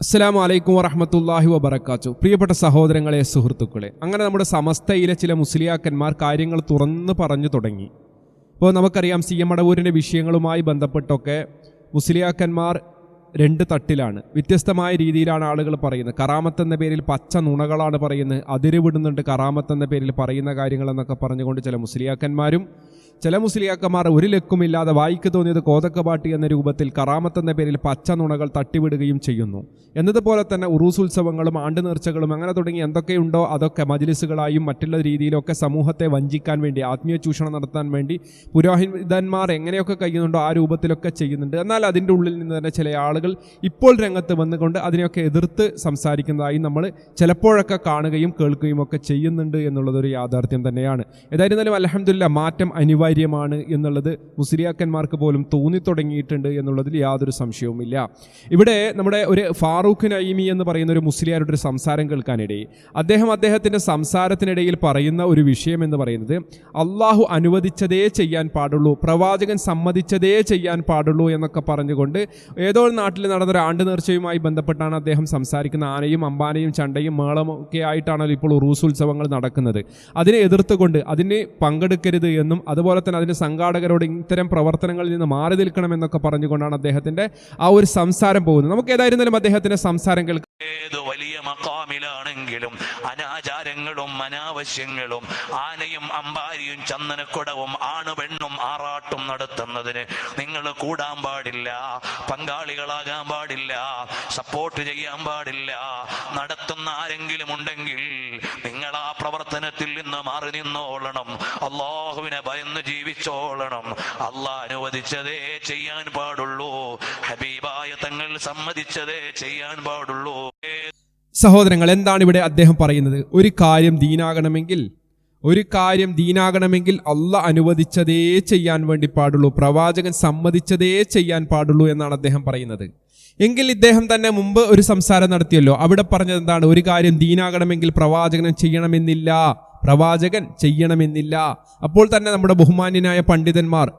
അസ്സലാമു അലൈക്കും വറഹമത്തല്ലാഹി വബർക്കാച്ചു പ്രിയപ്പെട്ട സഹോദരങ്ങളെ സുഹൃത്തുക്കളെ അങ്ങനെ നമ്മുടെ സമസ്തയിലെ ചില മുസ്ലിയാക്കന്മാർ കാര്യങ്ങൾ തുറന്നു പറഞ്ഞു തുടങ്ങി. ഇപ്പോൾ നമുക്കറിയാം സി എം അടവൂരിന്റെ വിഷയങ്ങളുമായി ബന്ധപ്പെട്ടൊക്കെ മുസ്ലിയാക്കന്മാർ രണ്ട് തട്ടിലാണ്. വ്യത്യസ്തമായ രീതിയിലാണ് ആളുകൾ പറയുന്നത്. കറാമത്ത് എന്ന പേരിൽ പച്ച നുണകളാണ് പറയുന്നത്. അതിരുവിടുന്നുണ്ട് കറാമത്ത് എന്ന പേരിൽ പറയുന്ന കാര്യങ്ങളെന്നൊക്കെ പറഞ്ഞുകൊണ്ട് ചില മുസ്ലിയാക്കന്മാരും ചില മുസ്ലിയാക്കന്മാർ ഒരു ലക്കുമില്ലാതെ വായിക്ക് തോന്നിയത് കോതക്കപാട്ടി എന്ന രൂപത്തിൽ കറാമത്ത് എന്ന പേരിൽ പച്ച നുണകൾ തട്ടിവിടുകയും ചെയ്യുന്നു. എന്നതുപോലെ തന്നെ ഉറൂസുത്സവങ്ങളും ആണ്ടു നേർച്ചകളും അങ്ങനെ തുടങ്ങി എന്തൊക്കെയുണ്ടോ അതൊക്കെ മജ്ലിസുകളായും മറ്റുള്ള രീതിയിലൊക്കെ സമൂഹത്തെ വഞ്ചിക്കാൻ വേണ്ടി ആത്മീയ ചൂഷണം നടത്താൻ വേണ്ടി പുരോഹിതന്മാർ എങ്ങനെയൊക്കെ കഴിയുന്നുണ്ടോ ആ രൂപത്തിലൊക്കെ ചെയ്യുന്നുണ്ട്. എന്നാൽ അതിന്റെ ഉള്ളിൽ നിന്ന് തന്നെ ചില ആളുകൾ ഇപ്പോൾ രംഗത്ത് വന്നുകൊണ്ട് അതിനെയൊക്കെ എതിർത്ത് സംസാരിക്കുന്നതായി നമ്മൾ ചിലപ്പോഴൊക്കെ കാണുകയും കേൾക്കുകയും ഒക്കെ ചെയ്യുന്നുണ്ട് എന്നുള്ളതൊരു യാഥാർത്ഥ്യം തന്നെയാണ്. ഏതായിരുന്നാലും അലഹമില്ല മാറ്റം അനിവാര്യമാണ് എന്നുള്ളത് മുസ്ലിയാക്കന്മാർക്ക് പോലും തോന്നി തുടങ്ങിയിട്ടുണ്ട് എന്നുള്ളതിൽ യാതൊരു സംശയവുമില്ല. ഇവിടെ നമ്മുടെ ഒരു ഫാറൂഖ് നൈമി എന്ന് പറയുന്ന ഒരു മുസ്ലിയാരുടെ ഒരു സംസാരം കേൾക്കാനിടയിൽ അദ്ദേഹം അദ്ദേഹത്തിന്റെ സംസാരത്തിനിടയിൽ പറയുന്ന ഒരു വിഷയം എന്ന് പറയുന്നത് അള്ളാഹു അനുവദിച്ചതേ ചെയ്യാൻ പാടുള്ളൂ പ്രവാചകൻ സമ്മതിച്ചതേ ചെയ്യാൻ പാടുള്ളൂ എന്നൊക്കെ പറഞ്ഞുകൊണ്ട് ഏതോ നാട്ടിൽ നടന്ന ഒരു ആണ്ട് നേർച്ചയുമായി ബന്ധപ്പെട്ടാണ് അദ്ദേഹം സംസാരിക്കുന്ന ആനയും അമ്പാനയും ചണ്ടയും മേളം ഒക്കെ ആയിട്ടാണല്ലോ ഇപ്പോൾ ഉറൂസ് ഉത്സവങ്ങൾ നടക്കുന്നത്. അതിനെ എതിർത്തുകൊണ്ട് അതിനെ പങ്കെടുക്കരുത് എന്നും അതുപോലെ തന്നെ അതിന്റെ സംഘാടകരോട് ഇത്തരം പ്രവർത്തനങ്ങളിൽ നിന്ന് മാറി നിൽക്കണമെന്നൊക്കെ പറഞ്ഞുകൊണ്ടാണ് അദ്ദേഹത്തിന്റെ ആ ഒരു സംസാരം പോകുന്നത്. നമുക്ക് ഏതായിരുന്നാലും അദ്ദേഹത്തിന്റെ സംസാരം കേൾക്കാം. മക്കാമിലാണെങ്കിലും അനാചാരങ്ങളും അനാവശ്യങ്ങളും ആനയും അമ്പാരിയും ചന്ദനക്കുടവും ആണുപെണ്ണും ആറാട്ടും നടത്തുന്നതിന് നിങ്ങൾ കൂടാൻ പാടില്ല പങ്കാളികളാകാൻ പാടില്ല സപ്പോർട്ട് ചെയ്യാൻ പാടില്ല. നടത്തുന്ന ആരെങ്കിലും ഉണ്ടെങ്കിൽ നിങ്ങൾ ആ പ്രവർത്തനത്തിൽ നിന്ന് മാറി നിന്നോളണം. അള്ളാഹുവിനെ ഭയന്ന് ജീവിച്ചോളണം. അള്ളാഹ് അനുവദിച്ചതേ ചെയ്യാൻ പാടുള്ളൂ. ഹബീബായ തങ്ങൾ സമ്മതിച്ചതേ ചെയ്യാൻ പാടുള്ളൂ. സഹോദരങ്ങൾ എന്താണ് ഇവിടെ അദ്ദേഹം പറയുന്നത്? ഒരു കാര്യം ദീനാകണമെങ്കിൽ ഒരു കാര്യം ദീനാകണമെങ്കിൽ അല്ല അനുവദിച്ചതേ ചെയ്യാൻ വേണ്ടി പാടുള്ളൂ. പ്രവാചകൻ സമ്മതിച്ചതേ ചെയ്യാൻ പാടുള്ളൂ എന്നാണ് അദ്ദേഹം പറയുന്നത്. എങ്കിൽ ഇദ്ദേഹം തന്നെ മുമ്പ് ഒരു സംസാരം നടത്തിയല്ലോ. അവിടെ പറഞ്ഞത് എന്താണ്? ഒരു കാര്യം ദീനാകണമെങ്കിൽ പ്രവാചകൻ ചെയ്യണമെന്നില്ല. പ്രവാചകൻ ചെയ്യണമെന്നില്ല. അപ്പോൾ തന്നെ നമ്മുടെ ബഹുമാന്യനായ പണ്ഡിതന്മാർ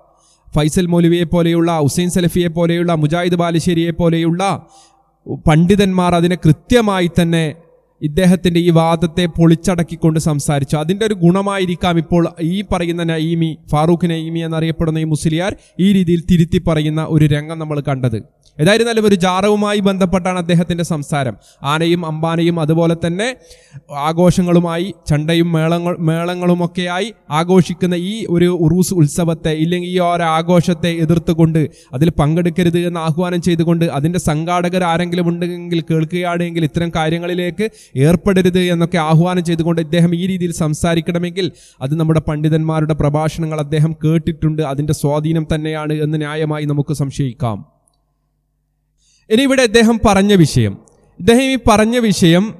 ഫൈസൽ മൗലവിയെ പോലെയുള്ള ഹുസൈൻ സലഫിയെ പോലെയുള്ള മുജാഹിദ് ബാലുശ്ശേരിയെ പോലെയുള്ള പണ്ഡിതന്മാർ അതിനെ കൃത്യമായി തന്നെ ഇദ്ദേഹത്തിന്റെ ഈ വാദത്തെ പൊളിച്ചടക്കിക്കൊണ്ട് സംസാരിച്ചു. അതിന്റെ ഒരു ഗുണമായിരിക്കാം ഇപ്പോൾ ഈ പറയുന്ന നഈമി ഫാറൂഖ് നഈമി എന്നറിയപ്പെടുന്ന ഈ മുസ്ലിയാർ ഈ രീതിയിൽ തിരുത്തി പറയുന്ന ഒരു രംഗം നമ്മൾ കണ്ടത്. ഏതായിരുന്നാലും ഒരു ജാറവുമായി ബന്ധപ്പെട്ടാണ് അദ്ദേഹത്തിന്റെ സംസാരം. ആനയും അമ്പാനയും അതുപോലെ തന്നെ ആഘോഷങ്ങളുമായി ചണ്ടയും മേളങ്ങൾ മേളങ്ങളുമൊക്കെയായി ആഘോഷിക്കുന്ന ഈ ഒരു ഉറൂസ് ഉത്സവത്തെ ഇല്ലെങ്കിൽ ഈ ഒരു ആഘോഷത്തെ എതിർത്തുകൊണ്ട് അതിൽ പങ്കെടുക്കരുത് എന്ന് ആഹ്വാനം ചെയ്തുകൊണ്ട് അതിന്റെ സംഘാടകർ ആരെങ്കിലും ഉണ്ടെങ്കിൽ കേൾക്കുകയാണെങ്കിൽ ഇത്തരം കാര്യങ്ങളിലേക്ക് ഏർപ്പെടരുത് എന്നൊക്കെ ആഹ്വാനം ചെയ്തുകൊണ്ട് ഇദ്ദേഹം ഈ രീതിയിൽ സംസാരിക്കണമെങ്കിൽ അത് നമ്മുടെ പണ്ഡിതന്മാരുടെ പ്രഭാഷണങ്ങൾ അദ്ദേഹം കേട്ടിട്ടുണ്ട്. അതിന്റെ സ്വാധീനം തന്നെയാണ് എന്ന് ന്യായമായി നമുക്ക് സംശയിക്കാം. ഇനി ഇവിടെ അദ്ദേഹം പറഞ്ഞ വിഷയം. ഇദ്ദേഹം ഈ പറഞ്ഞ വിഷയം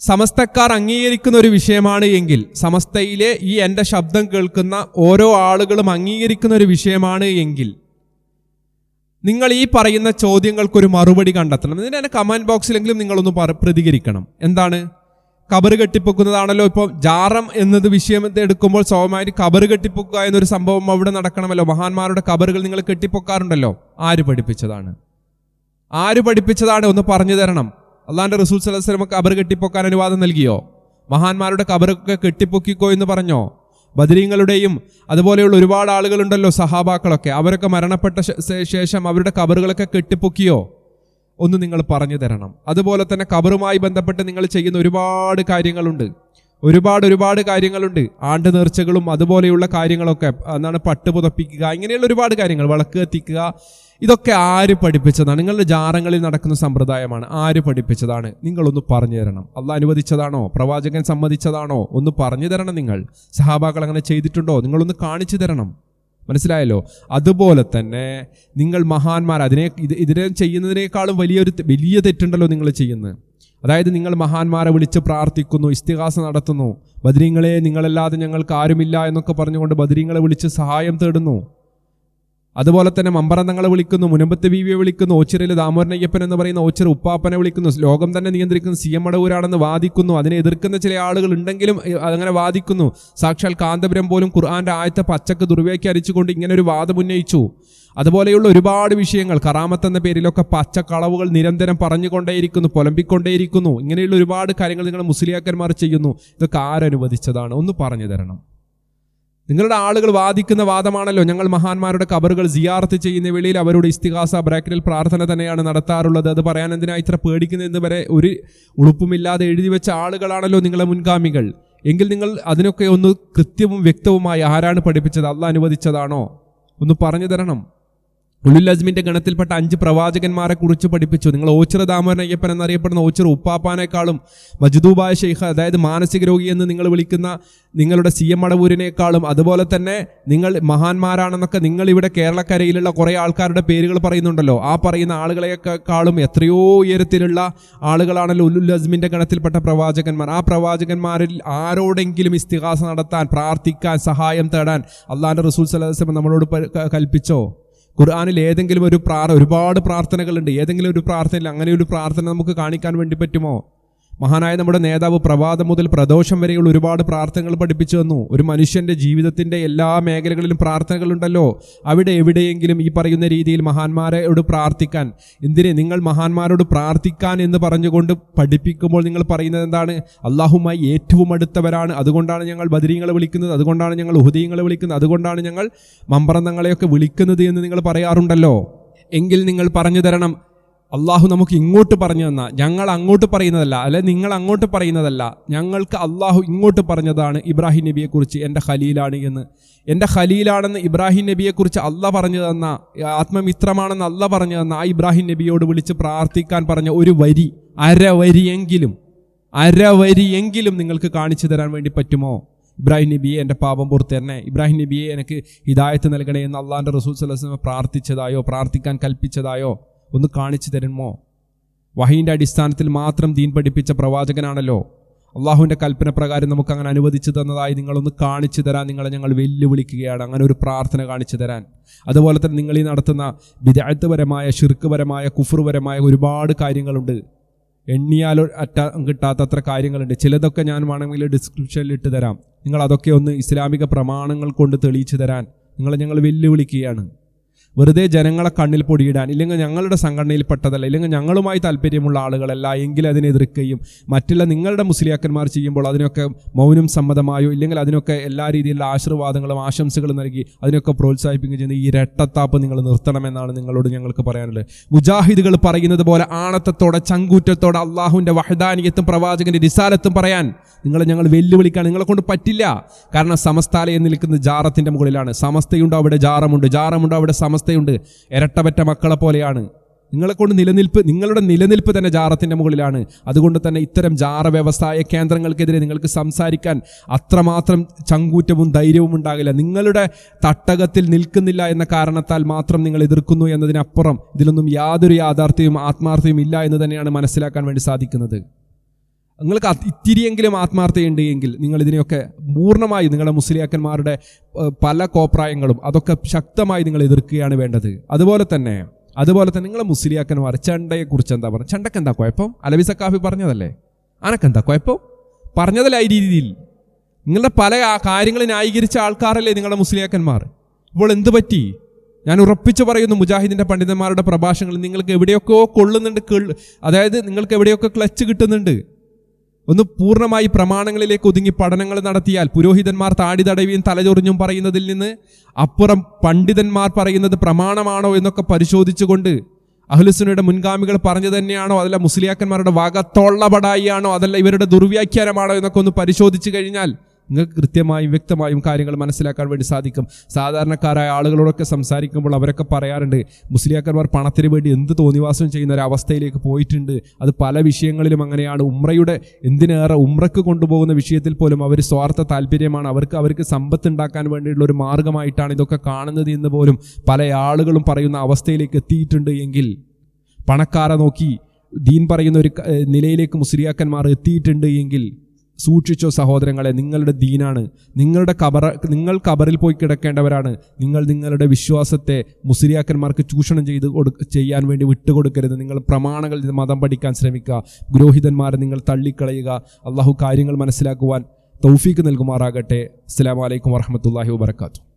സമസ്തക്കാർ അംഗീകരിക്കുന്ന ഒരു വിഷയമാണ് എങ്കിൽ സമസ്തയിലെ ഈ എന്റെ ശബ്ദം കേൾക്കുന്ന ഓരോ ആളുകളും അംഗീകരിക്കുന്ന ഒരു വിഷയമാണ് എങ്കിൽ നിങ്ങൾ ഈ പറയുന്ന ചോദ്യങ്ങൾക്കൊരു മറുപടി കണ്ടെത്തണം. ഇതിന് എന്റെ കമന്റ് ബോക്സിലെങ്കിലും നിങ്ങളൊന്ന് പ്രതികരിക്കണം. എന്താണ്? കബറ് കെട്ടിപ്പൊക്കുന്നതാണല്ലോ ഇപ്പോൾ ജാറം എന്നത് വിഷയം എടുക്കുമ്പോൾ സ്വാഭാവികമായിട്ട് കബറ് കെട്ടിപ്പൊക്കുക എന്നൊരു സംഭവം അവിടെ നടക്കണമല്ലോ. മഹാന്മാരുടെ കബറുകൾ നിങ്ങൾ കെട്ടിപ്പൊക്കാറുണ്ടല്ലോ. ആര് പഠിപ്പിച്ചതാണ്? ആര് പഠിപ്പിച്ചതാണ് ഒന്ന് പറഞ്ഞു തരണം. അള്ളാന്റെ റസൂൽ സലഹ്സ്ലമ കബർ കെട്ടിപ്പൊക്കാൻ അനുവാദം നൽകിയോ? മഹാന്മാരുടെ കബറൊക്കെ കെട്ടിപ്പൊക്കിക്കോ എന്ന് പറഞ്ഞോ? ബദരീങ്ങളുടെയും അതുപോലെയുള്ള ഒരുപാട് ആളുകളുണ്ടല്ലോ സഹാബാക്കളൊക്കെ. അവരൊക്കെ മരണപ്പെട്ട ശേഷം അവരുടെ കബറുകളൊക്കെ കെട്ടിപ്പൊക്കിയോ? ഒന്ന് നിങ്ങൾ പറഞ്ഞു തരണം. അതുപോലെ തന്നെ കബറുമായി ബന്ധപ്പെട്ട് നിങ്ങൾ ചെയ്യുന്ന ഒരുപാട് കാര്യങ്ങളുണ്ട്. ഒരുപാട് ഒരുപാട് കാര്യങ്ങളുണ്ട്. ആണ്ട് നേർച്ചകളും അതുപോലെയുള്ള കാര്യങ്ങളൊക്കെ എന്താണ് പട്ട് പുതപ്പിക്കുക ഇങ്ങനെയുള്ള ഒരുപാട് കാര്യങ്ങൾ. വിളക്ക് കത്തിക്കുക ഇതൊക്കെ ആര് പഠിപ്പിച്ചതാണ്? നിങ്ങളുടെ ജാറങ്ങളിൽ നടക്കുന്ന സമ്പ്രദായമാണ് ആര് പഠിപ്പിച്ചതാണ്? നിങ്ങളൊന്ന് പറഞ്ഞു തരണം. അള്ള അനുവദിച്ചതാണോ? പ്രവാചകൻ സമ്മതിച്ചതാണോ? ഒന്ന് പറഞ്ഞു തരണം നിങ്ങൾ. സഹാബാക്കൾ അങ്ങനെ ചെയ്തിട്ടുണ്ടോ? നിങ്ങളൊന്ന് കാണിച്ചു തരണം. മനസ്സിലായല്ലോ? അതുപോലെ തന്നെ നിങ്ങൾ മഹാന്മാർ അതിനെ ഇത് ഇതിനെ ചെയ്യുന്നതിനേക്കാളും വലിയൊരു വലിയ തെറ്റുണ്ടല്ലോ നിങ്ങൾ ചെയ്യുന്നത്. അതായത് നിങ്ങൾ മഹാന്മാരെ വിളിച്ച് പ്രാർത്ഥിക്കുന്നു ഇസ്തിഹാസ നടത്തുന്നു. ബദരീങ്ങളെ നിങ്ങളല്ലാതെ ഞങ്ങൾക്ക് ആരുമില്ല എന്നൊക്കെ പറഞ്ഞുകൊണ്ട് ബദരീങ്ങളെ വിളിച്ച് സഹായം തേടുന്നു. അതുപോലെ തന്നെ മമ്പറന്തങ്ങളെ വിളിക്കുന്നു മുനമ്പത്ത് ബീവിയെ വിളിക്കുന്നു ഓച്ചിറയിൽ ദാമോരനയ്യപ്പൻ എന്ന് പറയുന്ന ഓച്ചിറ ഉപ്പാപ്പനെ വിളിക്കുന്നു ലോകം തന്നെ നിയന്ത്രിക്കുന്നു സി എം മടവൂരാണെന്ന് വാദിക്കുന്നു അതിനെ എതിർക്കുന്ന ചില ആളുകൾ ഉണ്ടെങ്കിലും അങ്ങനെ വാദിക്കുന്നു. സാക്ഷാൽ കാന്തപുരം പോലും ഖുർആന്റെ ആയത്തെ പച്ചക്ക് ദുർവ്യാഖ്യാനിച്ചുകൊണ്ട് ഇങ്ങനെ ഒരു വാദം ഉന്നയിച്ചു. അതുപോലെയുള്ള ഒരുപാട് വിഷയങ്ങൾ കറാമത്ത് എന്ന പേരിലൊക്കെ പച്ചക്കളവുകൾ നിരന്തരം പറഞ്ഞുകൊണ്ടേയിരിക്കുന്നു പുലമ്പിക്കൊണ്ടേയിരിക്കുന്നു ഇങ്ങനെയുള്ള ഒരുപാട് കാര്യങ്ങൾ നിങ്ങൾ മുസ്ലിയാക്കന്മാർ ചെയ്യുന്നു ഇതൊക്കെ ആരനുവദിച്ചതാണ്? ഒന്ന് പറഞ്ഞു തരണം. നിങ്ങളുടെ ആളുകൾ വാദിക്കുന്ന വാദമാണല്ലോ ഞങ്ങൾ മഹാന്മാരുടെ കബറുകൾ സിയാർത്ത് ചെയ്യുന്ന വേളയിൽ അവരുടെ ഇസ്തിഹാസ ബ്രാക്കറ്റിൽ പ്രാർത്ഥന തന്നെയാണ് നടത്താറുള്ളത്. അത് പറയാൻ എന്തിനാ ഇത്ര പേടിക്കുന്നതെന്ന് വരെ ഒരു ഉളുപ്പുമില്ലാതെ എഴുതി വെച്ച ആളുകളാണല്ലോ നിങ്ങളെ മുൻഗാമികൾ. എങ്കിൽ നിങ്ങൾ അതിനൊക്കെ ഒന്ന് കൃത്യവും വ്യക്തവുമായി ആരാണ് പഠിപ്പിച്ചത്? അല്ല അനുവദിച്ചതാണോ? ഒന്ന് പറഞ്ഞു തരണം. ഉലുൽ അസ്മിന്റെ ഗണത്തിൽപ്പെട്ട അഞ്ച് പ്രവാചകന്മാരെ കുറിച്ച് പഠിപ്പിച്ചു. നിങ്ങൾ ഓച്ചിറ ദാമോദരൻ അയ്യപ്പൻ എന്നറിയപ്പെടുന്ന ഓച്ചിറ ഉപ്പാപ്പാനേക്കാളും മജ്ദൂബായ ഷെയ്ഖ് അതായത് മാനസിക രോഗി എന്ന് നിങ്ങൾ വിളിക്കുന്ന നിങ്ങളുടെ സി എം അതുപോലെ തന്നെ നിങ്ങൾ മഹാന്മാരാണെന്നൊക്കെ നിങ്ങൾ ഇവിടെ കേരളക്കരയിലുള്ള കുറേ ആൾക്കാരുടെ പേരുകൾ പറയുന്നുണ്ടല്ലോ. ആ പറയുന്ന ആളുകളെക്കാളും എത്രയോ ഉയരത്തിലുള്ള ആളുകളാണല്ലോ ഉലുൽ അസ്മിന്റെ ഗണത്തിൽപ്പെട്ട പ്രവാചകന്മാർ. ആ പ്രവാചകന്മാരിൽ ആരോടെങ്കിലും ഇസ്തിഹാസ നടത്താൻ പ്രാർത്ഥിക്കാൻ സഹായം തേടാൻ അള്ളാഹാന്റെ റസൂൽ സലഹ് നമ്മളോട് കൽപ്പിച്ചോ? ഖുർആനിൽ ഏതെങ്കിലും ഒരു പ്രാർ ഒരുപാട് പ്രാർത്ഥനകളുണ്ട്. ഏതെങ്കിലും ഒരു പ്രാർത്ഥനയിൽ അങ്ങനെ ഒരു പ്രാർത്ഥന നമുക്ക് കാണിക്കാൻ വേണ്ടി പറ്റുമോ? മഹാനായ നമ്മുടെ നേതാവ് പ്രഭാതം മുതൽ പ്രദോഷം വരെയുള്ള ഒരുപാട് പ്രാർത്ഥനകൾ പഠിപ്പിച്ചു തന്നു. ഒരു മനുഷ്യന്റെ ജീവിതത്തിന്റെ എല്ലാ മേഖലകളിലും പ്രാർത്ഥനകളുണ്ടല്ലോ. അവിടെ എവിടെയെങ്കിലും ഈ പറയുന്ന രീതിയിൽ മഹാന്മാരോട് പ്രാർത്ഥിക്കാൻ. എന്തിനെ? നിങ്ങൾ മഹാന്മാരോട് പ്രാർത്ഥിക്കാൻ എന്ന് പറഞ്ഞുകൊണ്ട് പഠിപ്പിക്കുമ്പോൾ നിങ്ങൾ പറയുന്നത് എന്താണ്? അള്ളാഹുമായി ഏറ്റവും അടുത്തവരാണ്. അതുകൊണ്ടാണ് ഞങ്ങൾ ബദരീങ്ങളെ വിളിക്കുന്നത്. അതുകൊണ്ടാണ് ഞങ്ങൾ ഉഹദീങ്ങളെ വിളിക്കുന്നത്. അതുകൊണ്ടാണ് ഞങ്ങൾ മമ്പ്രന്തങ്ങളെയൊക്കെ വിളിക്കുന്നത് എന്ന് നിങ്ങൾ പറയാറുണ്ടല്ലോ. എങ്കിൽ നിങ്ങൾ പറഞ്ഞു തരണം അള്ളാഹു നമുക്ക് ഇങ്ങോട്ട് പറഞ്ഞു തന്ന. ഞങ്ങൾ അങ്ങോട്ട് പറയുന്നതല്ല അല്ലെ? നിങ്ങൾ അങ്ങോട്ട് പറയുന്നതല്ല. ഞങ്ങൾക്ക് അള്ളാഹു ഇങ്ങോട്ട് പറഞ്ഞതാണ് ഇബ്രാഹിം നബിയെക്കുറിച്ച് എന്റെ ഖലീലാണ് എന്ന്. എന്റെ ഖലീലാണെന്ന് ഇബ്രാഹിം നബിയെക്കുറിച്ച് അല്ല പറഞ്ഞു തന്ന. ആത്മമിത്രമാണെന്ന് അല്ല പറഞ്ഞു തന്ന. ആ ഇബ്രാഹിം നബിയോട് വിളിച്ച് പ്രാർത്ഥിക്കാൻ പറഞ്ഞ ഒരു വരി അരവരിയെങ്കിലും അരവരിയെങ്കിലും നിങ്ങൾക്ക് കാണിച്ചു തരാൻ വേണ്ടി പറ്റുമോ? ഇബ്രാഹിം നബിയെ എന്റെ പാപം പുറത്ത് ഇബ്രാഹിം നബിയെ എനിക്ക് ഹിദായത്ത് നൽകണേ എന്ന് അള്ളാഹിന്റെ റസൂൽ സലഹ് പ്രാർത്ഥിച്ചതായോ പ്രാർത്ഥിക്കാൻ കൽപ്പിച്ചതായോ? ഒന്ന് കാണിച്ചു തരുമോ? വഹീന്റെ അടിസ്ഥാനത്തിൽ മാത്രം ദീൻ പഠിപ്പിച്ച പ്രവാചകനാണല്ലോ. അള്ളാഹുവിന്റെ കൽപ്പന പ്രകാരം നമുക്ക് അങ്ങനെ അനുവദിച്ചു തന്നതായി നിങ്ങളൊന്ന് കാണിച്ചു തരാൻ നിങ്ങളെ ഞങ്ങൾ വെല്ലുവിളിക്കുകയാണ്. അങ്ങനെ ഒരു പ്രാർത്ഥന കാണിച്ചു തരാൻ. അതുപോലെ തന്നെ നിങ്ങൾ ഈ നടത്തുന്ന വിദഗ്ധപരമായ ഷിർക്കുപരമായ കുഫറുപരമായ ഒരുപാട് കാര്യങ്ങളുണ്ട്. എണ്ണിയാലോ അറ്റ കിട്ടാത്തത്ര കാര്യങ്ങളുണ്ട്. ചിലതൊക്കെ ഞാൻ വേണമെങ്കിൽ ഡിസ്ക്രിപ്ഷനിൽ ഇട്ട് തരാം. നിങ്ങൾ അതൊക്കെ ഒന്ന് ഇസ്ലാമിക പ്രമാണങ്ങൾ കൊണ്ട് തെളിയിച്ചു തരാൻ നിങ്ങളെ ഞങ്ങൾ വെല്ലുവിളിക്കുകയാണ്. വെറുതെ ജനങ്ങളെ കണ്ണിൽ പൊടിയിടാൻ ഇല്ലെങ്കിൽ ഞങ്ങളുടെ സംഘടനയിൽപ്പെട്ടതല്ല ഇല്ലെങ്കിൽ ഞങ്ങളുമായി താല്പര്യമുള്ള ആളുകളല്ല എങ്കിൽ അതിനെ എതിർക്കുകയും മറ്റുള്ള നിങ്ങളുടെ മുസ്ലിയാക്കന്മാർ ചെയ്യുമ്പോൾ അതിനൊക്കെ മൗനം സമ്മതമായോ ഇല്ലെങ്കിൽ അതിനൊക്കെ എല്ലാ രീതിയിലുള്ള ആശീർവാദങ്ങളും ആശംസകളും നൽകി അതിനൊക്കെ പ്രോത്സാഹിപ്പിക്കുകയും ചെയ്യുന്ന ഈ രട്ടത്താപ്പ് നിങ്ങൾ നിർത്തണമെന്നാണ് നിങ്ങളോട് ഞങ്ങൾക്ക് പറയാനുള്ളത്. മുജാഹിദുകൾ പറയുന്നത് പോലെ ആണത്തത്തോടെ ചങ്കൂറ്റത്തോടെ അള്ളാഹുവിന്റെ വഹദാനിയത്തും പ്രവാചകന്റെ റിസാലത്തും പറയാൻ നിങ്ങളെ ഞങ്ങൾ വെല്ലുവിളിക്കാൻ നിങ്ങളെ കൊണ്ട് പറ്റില്ല. കാരണം സമസ്താലയം നിൽക്കുന്ന ജാറത്തിന്റെ മുകളിലാണ്. സമസ്തയുണ്ടോ അവിടെ ജാറമുണ്ട്. ജാറമുണ്ടോ അവിടെ സമസ്തയുണ്ട് ഇരട്ടപറ്റ മക്കളെ പോലെയാണ്. നിങ്ങളെക്കൊണ്ട് നിലനിൽപ്പ് നിങ്ങളുടെ നിലനിൽപ്പ് തന്നെ ജാറത്തിന്റെ മുകളിലാണ്. അതുകൊണ്ട് തന്നെ ഇത്തരം ജാറ വ്യവസായ കേന്ദ്രങ്ങൾക്കെതിരെ നിങ്ങൾക്ക് സംസാരിക്കാൻ അത്രമാത്രം ചങ്കൂറ്റവും ധൈര്യവും ഉണ്ടാകില്ല. നിങ്ങളുടെ തട്ടകത്തിൽ നിൽക്കുന്നില്ല എന്ന കാരണത്താൽ മാത്രം നിങ്ങൾ എതിർക്കുന്നു എന്നതിനപ്പുറം ഇതിലൊന്നും യാതൊരു യാഥാർത്ഥ്യവും ആത്മാർത്ഥ്യവും ഇല്ല എന്ന് തന്നെയാണ് മനസ്സിലാക്കാൻ വേണ്ടി സാധിക്കുന്നത്. നിങ്ങൾക്ക് ഇത്തിരിയെങ്കിലും ആത്മാർത്ഥതയുണ്ട് എങ്കിൽ നിങ്ങൾ ഇതിനെയൊക്കെ പൂർണമായി നിങ്ങളുടെ മുസ്ലിയാക്കന്മാരുടെ പല കോപ്രായങ്ങളും അതൊക്കെ ശക്തമായി നിങ്ങൾ എതിർക്കുകയാണ് വേണ്ടത്. അതുപോലെ തന്നെ അതുപോലെ തന്നെ നിങ്ങളെ മുസ്ലിയാക്കന്മാർ ചണ്ടയെക്കുറിച്ച് എന്താ പറഞ്ഞത് ചണ്ടക്ക് എന്താ കുഴപ്പം? അലവി സക്കാഫി പറഞ്ഞതല്ലേ? അനക്കെന്താ കുഴപ്പം? പറഞ്ഞതല്ല ഈ രീതിയിൽ? നിങ്ങളുടെ പല കാര്യങ്ങൾ ന്യായീകരിച്ച ആൾക്കാരല്ലേ നിങ്ങളുടെ മുസ്ലിയാക്കന്മാർ? ഇപ്പോൾ എന്ത് പറ്റി? ഞാൻ ഉറപ്പിച്ചു പറയുന്നു മുജാഹിദിന്റെ പണ്ഡിതന്മാരുടെ പ്രഭാഷണങ്ങൾ നിങ്ങൾക്ക് എവിടെയൊക്കെയോ കൊള്ളുന്നുണ്ട് അതായത് നിങ്ങൾക്ക് എവിടെയൊക്കെ ക്ലച്ച് കിട്ടുന്നുണ്ട്? ഒന്ന് പൂർണമായി പ്രമാണങ്ങളിലേക്ക് ഒതുങ്ങി പഠനങ്ങൾ നടത്തിയാൽ പുരോഹിതന്മാർ താടി തടവിയും തലചൊറിഞ്ഞും പറയുന്നതിൽ നിന്ന് അപ്പുറം പണ്ഡിതന്മാർ പറയുന്നത് പ്രമാണമാണോ എന്നൊക്കെ പരിശോധിച്ചുകൊണ്ട് അഹ്ലുസുനയുടെ മുൻഗാമികൾ പറഞ്ഞു തന്നെയാണോ? അതല്ല മുസ്ലിയാക്കന്മാരുടെ വകത്തോള്ളപടായിയാണോ അതല്ല ഇവരുടെ ദുർവ്യാഖ്യാനമാണോ എന്നൊക്കെ ഒന്ന് പരിശോധിച്ചു കഴിഞ്ഞാൽ നിങ്ങൾക്ക് കൃത്യമായും വ്യക്തമായും കാര്യങ്ങൾ മനസ്സിലാക്കാൻ വേണ്ടി സാധിക്കും. സാധാരണക്കാരായ ആളുകളോടൊക്കെ സംസാരിക്കുമ്പോൾ അവരൊക്കെ പറയാറുണ്ട് മുസ്ലിയാക്കന്മാർ പണത്തിന് വേണ്ടി എന്ത് തോന്നിവാസം ചെയ്യുന്ന ഒരു അവസ്ഥയിലേക്ക് പോയിട്ടുണ്ട്. അത് പല വിഷയങ്ങളിലും അങ്ങനെയാണ്. ഉമ്രയുടെ എന്തിനേറെ ഉമ്രക്ക് കൊണ്ടുപോകുന്ന വിഷയത്തിൽ പോലും അവർ സ്വാർത്ഥ താല്പര്യമാണ്. അവർക്ക് അവർക്ക് സമ്പത്ത് ഉണ്ടാക്കാൻ വേണ്ടിയുള്ള ഒരു മാർഗമായിട്ടാണ് ഇതൊക്കെ കാണുന്നത് എന്ന് പോലും പല ആളുകളും പറയുന്ന അവസ്ഥയിലേക്ക് എത്തിയിട്ടുണ്ട് എങ്കിൽ പണക്കാരെ നോക്കി ദീൻ പറയുന്ന ഒരു നിലയിലേക്ക് മുസ്ലിയാക്കന്മാർ എത്തിയിട്ടുണ്ട് എങ്കിൽ സൂക്ഷിച്ചോ സഹോദരങ്ങളെ നിങ്ങളുടെ ദീനാണ്. നിങ്ങളുടെ കബറ നിങ്ങൾ കബറിൽ പോയി കിടക്കേണ്ടവരാണ്. നിങ്ങൾ നിങ്ങളുടെ വിശ്വാസത്തെ മുസ്ലിയാക്കന്മാർക്ക് ചൂഷണം ചെയ്ത് ചെയ്യാൻ വേണ്ടി വിട്ടുകൊടുക്കരുത്. നിങ്ങൾ പ്രമാണങ്ങൾ മതം പഠിക്കാൻ ശ്രമിക്കുക. പുരോഹിതന്മാരെ നിങ്ങൾ തള്ളിക്കളയുക. അള്ളാഹു കാര്യങ്ങൾ മനസ്സിലാക്കുവാൻ തൗഫീക്ക് നൽകുമാറാകട്ടെ. അസ്സലാമു അലൈക്കും വറഹമത്തല്ലാഹി വാബർക്കാത്തു